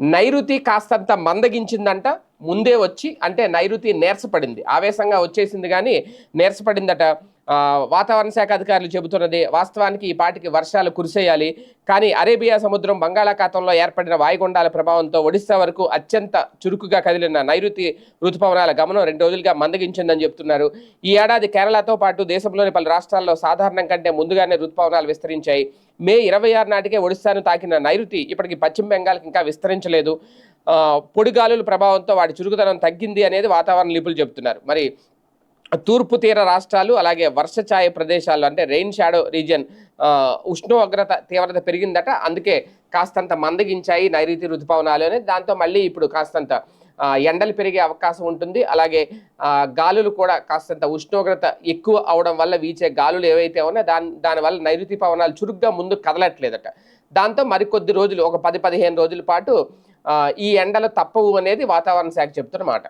నైరుతి కాస్తంత మందగించిందంట ముందే వచ్చి అంటే నైరుతి నేర్సపడింది. ఆవేశంగా వచ్చేసింది కానీ నేర్సపడిందట. వాతావరణ శాఖ అధికారులు చెబుతున్నది వాస్తవానికి ఈ పాటికి వర్షాలు కురిసేయాలి. కానీ అరేబియా సముద్రం బంగాళాఖాతంలో ఏర్పడిన వాయుగుండాల ప్రభావంతో ఒడిశా వరకు అత్యంత చురుకుగా కదిలిన నైరుతి ఋతుపవనాల గమనం రెండు రోజులుగా మందగించిందని చెబుతున్నారు. ఈ ఏడాది కేరళతో పాటు దేశంలోని పలు రాష్ట్రాల్లో సాధారణం కంటే ముందుగానే ఋతుపవనాలు విస్తరించాయి. మే ఇరవై ఆరు నాటికే ఒడిశాను తాకిన నైరుతి ఇప్పటికి పశ్చిమ బెంగాల్కి ఇంకా విస్తరించలేదు. పొడిగాలుల ప్రభావంతో వాటి చురుకుదనం తగ్గింది అనేది వాతావరణ నిపుణులు చెబుతున్నారు. మరి తూర్పు తీర రాష్ట్రాలు అలాగే వర్షఛాయ ప్రదేశాలు అంటే రెయిన్ షాడో రీజియన్ ఉష్ణోగ్రత తీవ్రత పెరిగిందట. అందుకే కాస్తంత మందగించాయి నైరుతి ఋతుపవనాలు అనేది దాంతో మళ్ళీ ఇప్పుడు కాస్తంత ఎండలు పెరిగే అవకాశం ఉంటుంది. అలాగే గాలులు కూడా కాస్తంత ఉష్ణోగ్రత ఎక్కువ అవడం వల్ల వీచే గాలులు ఏవైతే ఉన్నాయో దాని దానివల్ల నైరుతి పవనాలు చురుగ్గా ముందు కదలట్లేదట. దాంతో మరికొద్ది రోజులు ఒక పది పదిహేను రోజుల పాటు ఈ ఎండలు తప్పవు అనేది వాతావరణ శాఖ చెప్తున్నమాట